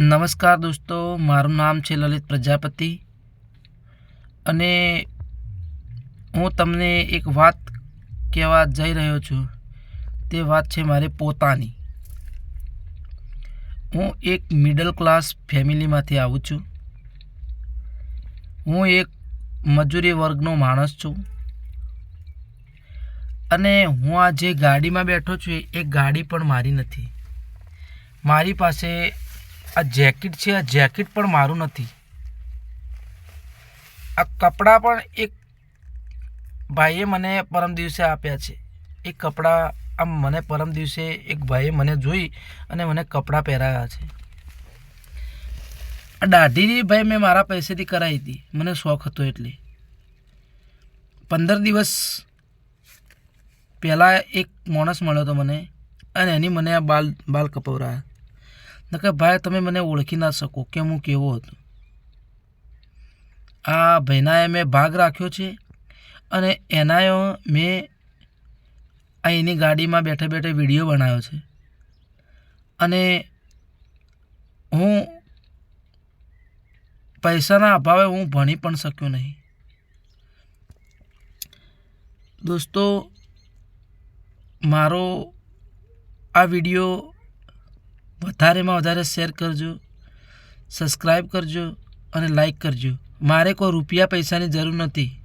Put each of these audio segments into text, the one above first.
નમસ્કાર દોસ્તો, મારું નામ છે લલિત પ્રજાપતિ અને હું તમને એક વાત કહેવા જઈ રહ્યો છું. તે વાત છે મારી પોતાની. હું એક મિડલ ક્લાસ ફેમિલીમાંથી આવું છું. હું એક મજૂરી વર્ગનો માણસ છું. અને હું આ જે ગાડીમાં બેઠો છું, એ ગાડી પણ મારી નથી. મારી પાસે આ જેકેટ છે, આ જેકેટ પણ મારું નથી. આ કપડાં પણ એક ભાઈએ મને પરમ દિવસે આપ્યા છે. એ કપડાં આમ મને પરમ દિવસે એક ભાઈએ મને જોઈ અને મને કપડાં પહેરાવ્યા છે. આ દાઢી ભાઈ મેં મારા પૈસેથી કરાવી હતી. મને શોખ હતો એટલે. પંદર દિવસ પહેલાં એક માણસ મળ્યો હતો મને અને એની મને આ બાલ બાલ કપાવરાયા. નકર ભાઈ, તમે મને ઓળખી ના શકો કે હું કેવો હતો. આ ભાઈનાએ મેં ભાગ રાખ્યો છે અને એનાએ મેં આ એની ગાડીમાં બેઠે બેઠે વીડિયો બનાવ્યો છે. અને હું પૈસાના અભાવે હું ભણી પણ શક્યો નહીં. દોસ્તો, મારો આ વીડિયો વધારેમાં વધારે શેર કરજો સબસ્ક્રાઈબ કરજો અને લાઈક કરજો. મારે કોઈ રૂપિયા પૈસાની જરૂર નથી.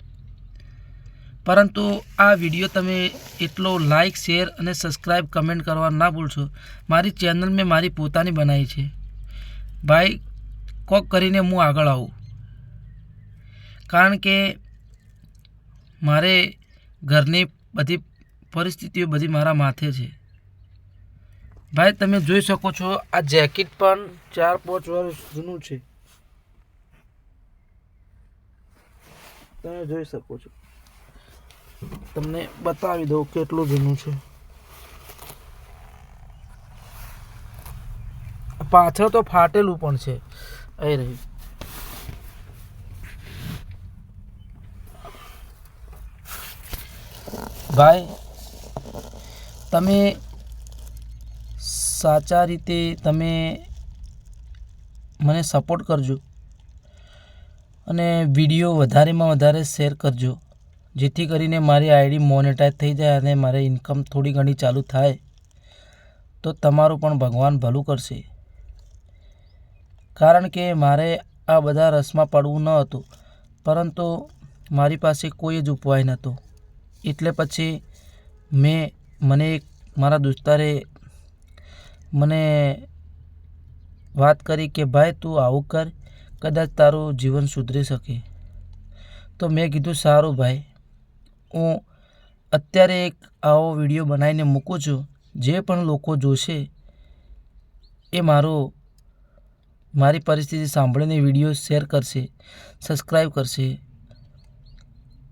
પરંતુ આ વીડિયો તમે એટલો લાઈક શેર અને સબસ્ક્રાઈબ કમેન્ટ કરવા ના ભૂલશો. મારી ચેનલ મેં મારી પોતાની બનાવી છે. ભાઈ, કોક કરીને હું આગળ આવું. કારણ કે મારે ઘરની બધી પરિસ્થિતિઓ બધી મારા માથે છે. ભાઈ, તમે જોઈ શકો છો, આ જેકેટ પણ ચાર, પાંચ વર્ષ જૂનું છે. તમે જોઈ શકો છો. તમને બતાવી દઉં કેટલું જૂનું છે. પાછળ તો ફાટેલું પણ છે. અહીં રહ્યું ભાઈ, તમે સાચા રીતે તમે મને સપોર્ટ કરજો. અને વીડિયો વધારેમાં વધારે શેર કરજો. જેથી કરીને મારી આઈડી મોનેટાઈઝ થઈ જાય અને મારે ઇન્કમ થોડી ઘણી ચાલુ થાય. તો તમારું પણ ભગવાન ભલું કરશે. કારણ કે મારે આ બધા રસમાં પડવું ન હતું. પરંતુ મારી પાસે કોઈ જ ઉપાય નહોતો. એટલે પછી મેં, મને એક મારા દોસ્તારે મને વાત કરી કે, ભાઈ, તું આવું કર, કદાચ તારું જીવન સુધરી શકે. તો મેં કીધું, સારું ભાઈ, હું અત્યારે એક આવો વીડિયો બનાવીને મૂકું છું. જે પણ લોકો જોશે એ મારો, મારી પરિસ્થિતિ સાંભળીને વીડિયો શેર કરશે સબસ્ક્રાઈબ કરશે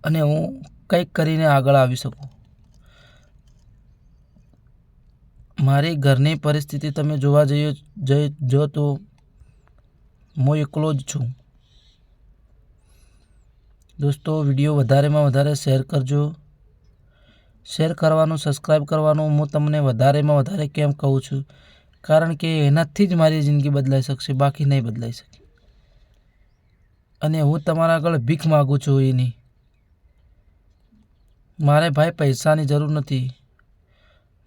અને હું કંઈક કરીને આગળ આવી શકું. મારી ઘરની પરિસ્થિતિ તમે જોવા જઈએ જઈ, જો તો હું એકલો જ છું. દોસ્તો, વીડિયો વધારેમાં વધારે શેર કરજો. શેર કરવાનું સબસ્ક્રાઈબ કરવાનું હું તમને વધારેમાં વધારે કેમ કહું છું? કારણ કે એનાથી જ મારી જિંદગી બદલાઈ શકશે, બાકી નહીં બદલાઈ શકે. અને હું તમારા આગળ ભીખ માગું છું એની. મારે ભાઈ પૈસાની જરૂર નથી.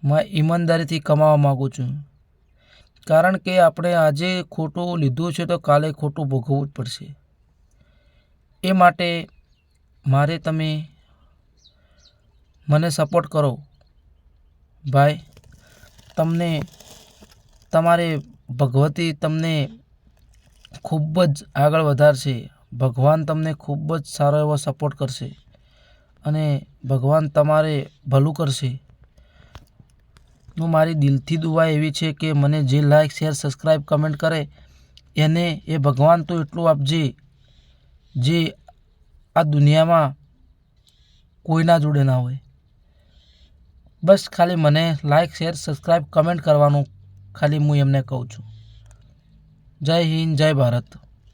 મેં ઈમાનદારીથી કમાવા માગું છું. કારણ કે આપણે આજે ખોટું લીધું છે તો કાલે ખોટું ભોગવવું જ પડશે. એ માટે મારે તમે મને સપોર્ટ કરો. ભાઈ, તમને, તમારે ભગવતી તમને ખૂબ જ આગળ વધારશે. ભગવાન તમને ખૂબ જ સારો એવો સપોર્ટ કરશે. અને ભગવાન તમારે ભલું કરશે. હું મારી દિલથી દુઆ એવી છે કે મને જે લાઈક શેર સબસ્ક્રાઈબ કમેન્ટ કરે, એને એ ભગવાન તો એટલું આપજે, જે આ દુનિયામાં કોઈના જોડે ના હોય. બસ ખાલી મને લાઈક શેર સબસ્ક્રાઈબ કમેન્ટ કરવાનું ખાલી હું એમને કહું છું. જય હિન્દ, જય ભારત.